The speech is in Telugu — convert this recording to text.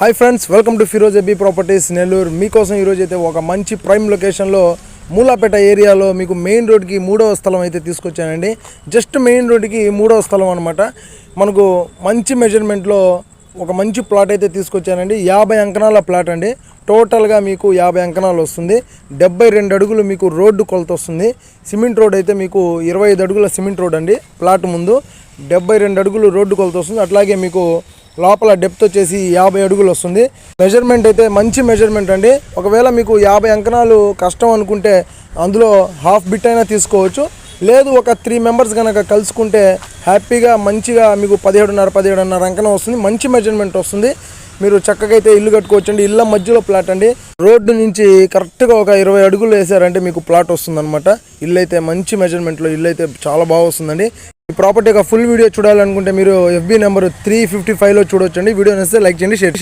Hi friends welcome to Firoz A B properties Nellore మీకోసం ఈరోజు అయితే ఒక మంచి ప్రైమ్ లొకేషన్లో మూలాపేట ఏరియాలో మీకు మెయిన్ రోడ్కి మూడవ స్థలం అయితే తీసుకొచ్చానండి. జస్ట్ మెయిన్ రోడ్కి మూడవ స్థలం అనమాట మనకు మంచి మెజర్మెంట్లో ఒక మంచి ప్లాట్ అయితే తీసుకొచ్చానండి. యాభై అంకణాల ప్లాట్ అండి. టోటల్గా మీకు యాభై అంకణాలు వస్తుంది. డెబ్బై రెండు అడుగులు మీకు రోడ్డు కొలత వస్తుంది. సిమెంట్ రోడ్ అయితే మీకు ఇరవై ఐదు అడుగుల సిమెంట్ రోడ్ అండి. ప్లాట్ ముందు డెబ్బై రెండు అడుగులు రోడ్డు కొలత వస్తుంది. అట్లాగే మీకు లోపల డెప్త్ వచ్చేసి యాభై అడుగులు వస్తుంది. మెజర్మెంట్ అయితే మంచి మెజర్మెంట్ అండి. ఒకవేళ మీకు యాభై అంకణాలు కష్టం అనుకుంటే అందులో హాఫ్ బిట్ అయినా తీసుకోవచ్చు. లేదు ఒక త్రీ మెంబర్స్ కనుక కలుసుకుంటే హ్యాపీగా మంచిగా మీకు పదిహేడున్నర పదిహేడున్నర అంకణం వస్తుంది. మంచి మెజర్మెంట్ వస్తుంది. మీరు చక్కగా అయితే ఇల్లు కట్టుకోవచ్చు అండి ఇళ్ళ మధ్యలో ప్లాట్ అండి. రోడ్డు నుంచి కరెక్ట్గా ఒక ఇరవై అడుగులు వేసారంటే మీకు ప్లాట్ వస్తుంది అనమాట ఇల్లు అయితే మంచి మెజర్మెంట్లో ఇల్లు అయితే చాలా బాగా వస్తుందండి. ఈ ప్రాపర్టీ యొక్క ఫుల్ వీడియో చూడాలనుకుంటే మీరు ఎఫ్బీ నెంబర్ త్రీ ఫిఫ్టీ ఫైవ్లో చూడొచ్చండి. వీడియో నచ్చితే లైక్ చేయండి షేర్